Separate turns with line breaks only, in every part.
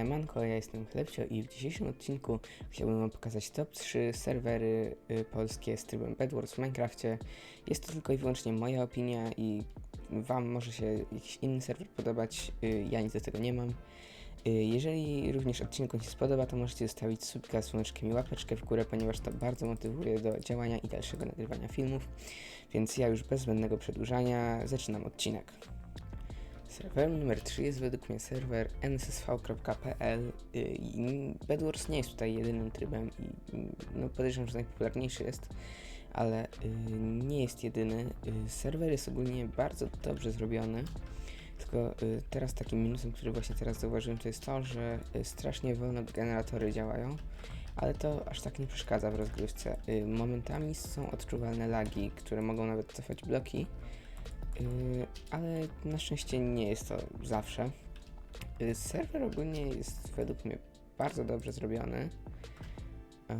Siemanko, ja jestem Chlebcio i w dzisiejszym odcinku chciałbym wam pokazać top 3 serwery y, polskie z trybem Bedwars w Minecrafcie. Jest to tylko i wyłącznie moja opinia i wam może się jakiś inny serwer podobać, y, ja nic do tego nie mam. Y, jeżeli również odcinek się spodoba, to możecie zostawić subika z słoneczkiem i łapeczkę w górę, ponieważ to bardzo motywuje do działania i dalszego nagrywania filmów. Więc ja już bez zbędnego przedłużania zaczynam odcinek. Serwerem numer 3 jest według mnie serwer nssv.pl y, i Bedwars nie jest tutaj jedynym trybem i y, no podejrzewam, że najpopularniejszy jest, ale y, nie jest jedyny. Y, Serwer jest ogólnie bardzo dobrze zrobiony, tylko teraz takim minusem, który właśnie teraz zauważyłem, to jest to, że strasznie wolno generatory działają, ale to aż tak nie przeszkadza w rozgrywce. Momentami są odczuwalne lagi, które mogą nawet cofać bloki, ale na szczęście nie jest to zawsze. Yy, serwer ogólnie jest według mnie bardzo dobrze zrobiony, Yy,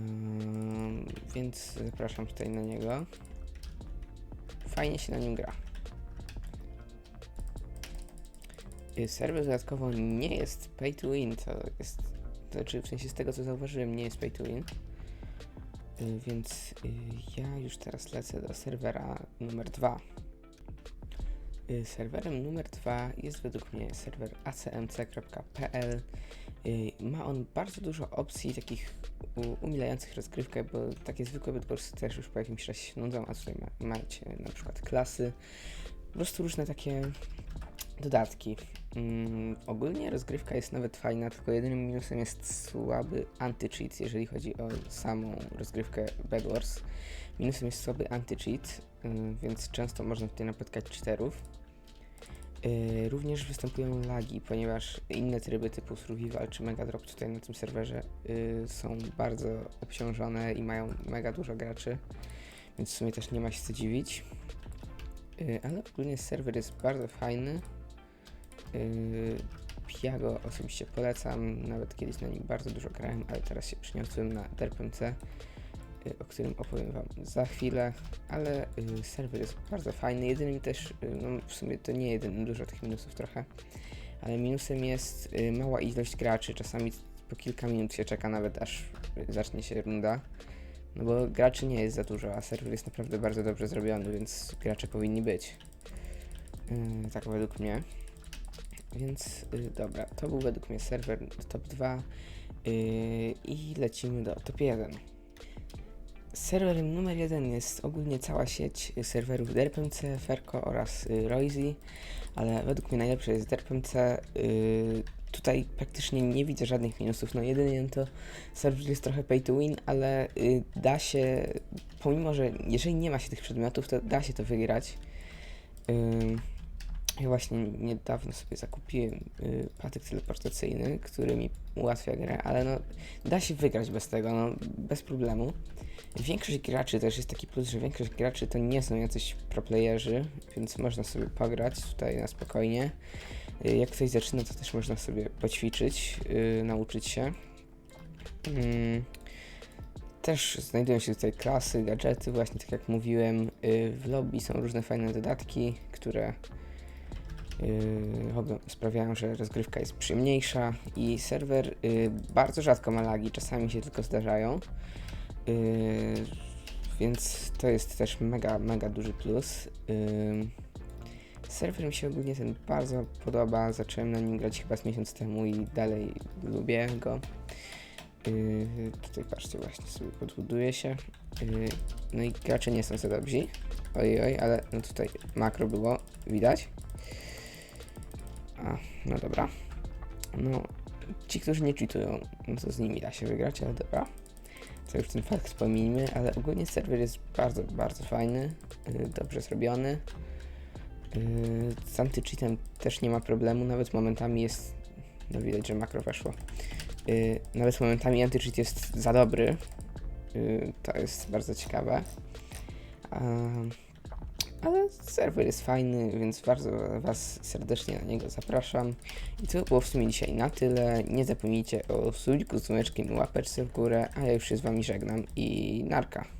więc zapraszam tutaj na niego. Fajnie się na nim gra. Serwer dodatkowo nie jest pay to win, to jest, to znaczy w sensie z tego co zauważyłem nie jest pay to win. Więc ja już teraz lecę do serwera numer 2. Y, Serwerem numer 2 jest według mnie serwer acmc.pl. Y, Ma on bardzo dużo opcji takich umilających rozgrywkę, bo takie zwykłe Bedwarsy też już po jakimś czasie się nudzą, a tutaj ma, macie na przykład klasy, po prostu różne takie dodatki. Mm, ogólnie rozgrywka jest nawet fajna, tylko jedynym minusem jest słaby anti-cheat, jeżeli chodzi o samą rozgrywkę Bedwars. Minusem jest słaby anti-cheat, więc często można tutaj napotkać cheaterów. Y, Również występują lagi, ponieważ inne tryby typu Survival czy Mega Drop tutaj na tym serwerze y, są bardzo obciążone i mają mega dużo graczy, więc w sumie też nie ma się co dziwić. Y, Ale ogólnie serwer jest bardzo fajny. Ja go osobiście polecam, nawet kiedyś na nim bardzo dużo grałem, ale teraz się przyniosłem na DRPMC, o którym opowiem Wam za chwilę, ale y, serwer jest bardzo fajny. Jedynym też, y, no w sumie to nie jedynym, dużo tych minusów trochę, ale minusem jest y, mała ilość graczy. Czasami po kilka minut się czeka, nawet aż y, zacznie się runda. No bo graczy nie jest za dużo, a serwer jest naprawdę bardzo dobrze zrobiony, więc gracze powinni być. Yy, tak według mnie. Więc y, dobra, to był według mnie serwer top 2 yy, i lecimy do top 1. Serwerem numer 1 jest ogólnie cała sieć y, serwerów DRPMC, Ferko oraz y, Roisy, ale według mnie najlepsze jest DRPMC. Y, tutaj praktycznie nie widzę żadnych minusów. No jedynie to serwer jest trochę pay to win, ale y, da się, pomimo że jeżeli nie ma się tych przedmiotów, to da się to wygrać. Ym, ja właśnie niedawno sobie zakupiłem y, patyk teleportacyjny, który mi ułatwia grę, ale no da się wygrać bez tego, no bez problemu. Większość graczy też jest taki plus, że większość graczy to nie są jacyś proplayerzy, więc można sobie pograć tutaj na spokojnie. Y, jak ktoś zaczyna, to też można sobie poćwiczyć, y, nauczyć się. Mm. Też znajdują się tutaj klasy, gadżety, właśnie tak jak mówiłem. y, W lobby są różne fajne dodatki, które sprawiają, że rozgrywka jest przyjemniejsza i serwer yy, bardzo rzadko ma lagi, czasami się tylko zdarzają. Yy, więc to jest też mega, mega duży plus. Yy, serwer mi się ogólnie ten bardzo podoba. Zacząłem na nim grać chyba z miesiąc temu i dalej lubię go. Yy, tutaj patrzcie, właśnie sobie podbuduje się. Yy, no i gracze nie są za dobrzy. Oj, oj, ale no tutaj makro było, widać. A, no dobra. No, ci, którzy nie cheatują, no to z nimi da się wygrać, ale dobra. To już ten fakt pomijmy, ale ogólnie serwer jest bardzo, bardzo fajny, yy, dobrze zrobiony. Yy, z anty-cheatem też nie ma problemu, nawet momentami jest, no widać, że makro weszło. Yy, nawet momentami anti-cheat jest za dobry. To jest bardzo ciekawe. Ale serwer jest fajny, więc bardzo Was serdecznie na niego zapraszam. I to było w sumie dzisiaj na tyle. Nie zapomnijcie o subiku z dzwoneczkiem i łapeczce w górę, a ja już się z Wami żegnam i narka.